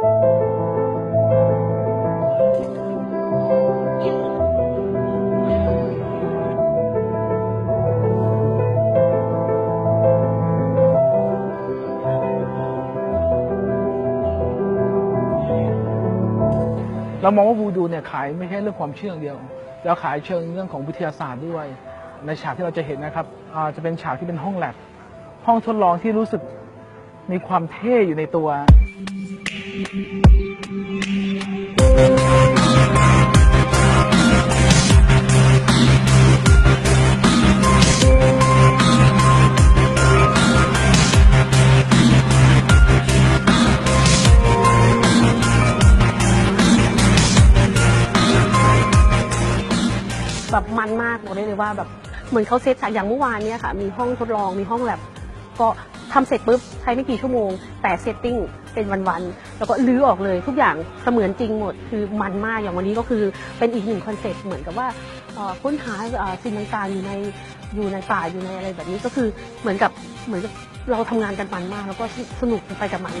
เรามองว่าวูดูเนี่ยขายไม่ใช่เรื่องความเชื่ออย่างเดียว แล้วขายเชิงเรื่องของวิทยาศาสตร์ด้วย ในฉากที่เราจะเห็นนะครับอ่าจะเป็นฉากที่เป็นห้องแลบห้องทดลองที่รู้สึกมีความเท่อยู่ในตัว แบบมันมากบอกได้เลยว่าแบบเหมือนเขาเซตฉากอย่างเมื่อวานเนี่ยค่ะ มีห้องทดลองมีห้องแลบก็ ทำเสร็จปุ๊บใช้ไม่กี่ชั่วโมง แต่เซตติ้งเป็นวันๆแล้วก็ลื้อออกเลยทุกอย่างเสมือนจริงหมดคือมันมากอย่างวันนี้ก็คือเป็นอีกหนึ่งคอนเซ็ปต์เหมือนกับว่าค้นหาสิ่งต่างๆอยู่ในอยู่ในป่าอยู่ในอะไรแบบนี้ก็คือเหมือนกับเหมือนกับเราทำงานกันมันมาก แล้วก็สนุกไปกับมัน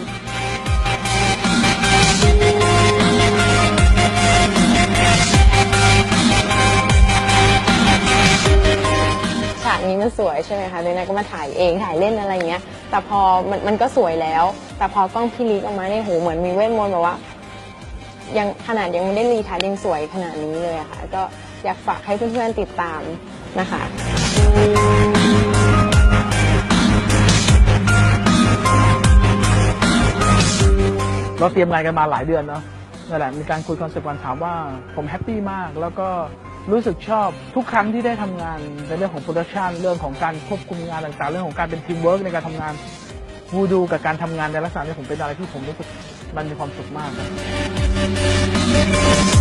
มันสวยใช่ไหมคะเลยนะก็มาถ่ายเองถ่ายเล่นอะไรเงี้ย แต่พอมันมันก็สวยแล้ว แต่พอกล้องพี่ลีกออกมาเนี่ยโหเหมือนมีเวทมนต์แบบว่า ยังขนาดยังไม่ได้รีทัชยังสวยขนาดนี้เลยอะค่ะ ก็อยากฝากให้เพื่อนๆติดตามนะคะเราเตรียมงานกันมาหลายเดือนเนาะนั่นแหละมีการคุยคอนเซปต์กันถามว่าผมแฮปปี้มากแล้วก็ รู้สึกชอบทุกครั้งที่ได้ทำงานในเรื่องของโปรดักชันเรื่องของการควบคุมงานต่างๆ เรื่องของการเป็นทีมเวิร์กในการทำงานวูดูกับการทำงานในลักษณะนี้ผมเป็นอะไรที่ผมรู้สึกมันมีความสุขมากครับ